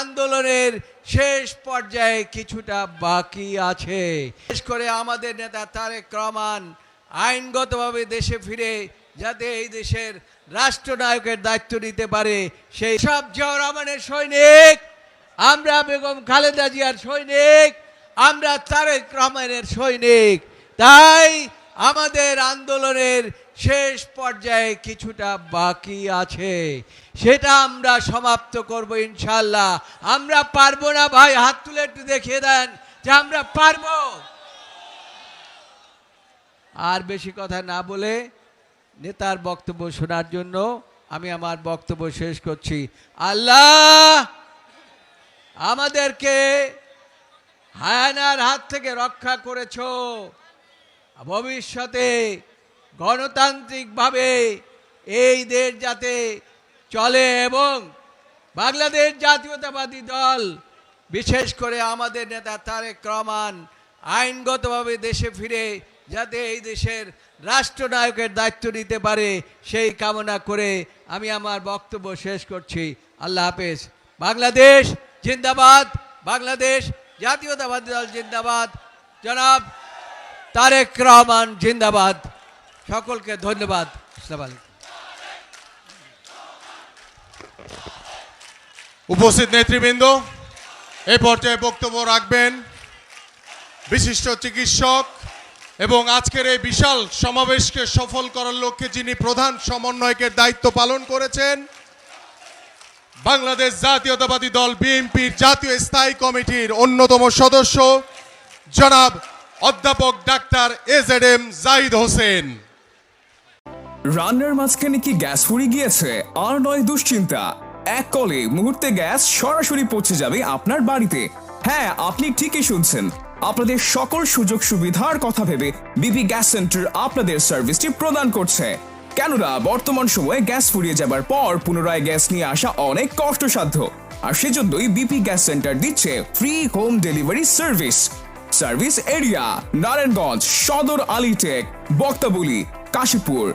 আন্দোলনের শেষ পর্যায়ে কিছুটা বাকি আছে। বিশেষ করে আমাদের নেতা তারেক রহমান আইনগতভাবে দেশে ফিরে যাতে এই দেশের রাষ্ট্রনায়কের দায়িত্ব নিতে পারে, সেই সব জিয়াউর রহমানের সৈনিক, আমরা বেগম খালেদা জিয়ার সৈনিক, আমরা তারেক রহমানের সৈনিক। তাই আমাদের আন্দোলনের শেষ পর্যায়ে কিছুটা বাকি আছে। সেটা আমরা সমাপ্ত করব ইনশাল্লাহ আমরা পারব না ভাই, হাত তুলে একটু দেখিয়ে দেন যে আমরা পারব। আর বেশি কথা না বলে নেতার বক্তব্য শোনার জন্য আমি আমার বক্তব্য শেষ করছি। আল্লাহ, আমাদেরকে হায়ানার হাত থেকে রক্ষা করেছ। ভবিষ্যতে গণতান্ত্রিকভাবে এই দেশ যাতে চলে এবং বাংলাদেশ জাতীয়তাবাদী দল, বিশেষ করে আমাদের নেতা তারেক রহমান, আইনগতভাবে দেশে ফিরে যাতে এই দেশের রাষ্ট্রনায়কের দায়িত্ব নিতে পারে সেই কামনা করে আমি আমার বক্তব্য শেষ করছি। আল্লাহ হাফেজ। বাংলাদেশ জিন্দাবাদ। বাংলাদেশ জাতীয়তাবাদী দল জিন্দাবাদ। জনাব তারেক রহমান জিন্দাবাদ। সকলকে ধন্যবাদ। উপস্থিত নেতৃবৃন্দ এই পর্যায়ে বক্তব্য রাখবেন বিশিষ্ট চিকিৎসক এবং আজকের এই বিশাল সমাবেশকে সফল করার লক্ষ্যে যিনি প্রধান সমন্বয়কের দায়িত্ব পালন করেছেন, বাংলাদেশ জাতীয়তাবাদী দল বিএনপির জাতীয় স্থায়ী কমিটির অন্যতম সদস্য জনাব অধ্যাপক doctor A Z M Jahid Hossain. রান্নার মাঝখানে কি গ্যাস ফুরিয়ে গিয়েছে? আর নয়, দুশ্চিন্তা। এক কলে মুহূর্তে গ্যাস সরাসরি পৌঁছে যাবে আপনার বাড়িতে। হ্যাঁ আপনি ঠিকই শুনছেন। আপনাদের সকল সুযোগ সুবিধার কথা ভেবে বিপি গ্যাস সেন্টার আপনাদের সার্ভিসটি প্রদান করছে। কেননা, বর্তমান সময়ে গ্যাস ফুরিয়ে যাবার পর পুনরায় গ্যাস নিয়ে আসা অনেক কষ্টসাধ্য। আর সেজন্যই বিপি গ্যাস সেন্টার দিচ্ছে free home delivery service service area, Narayanganj, Sadar Alitek, Baktaboli, Kashipur.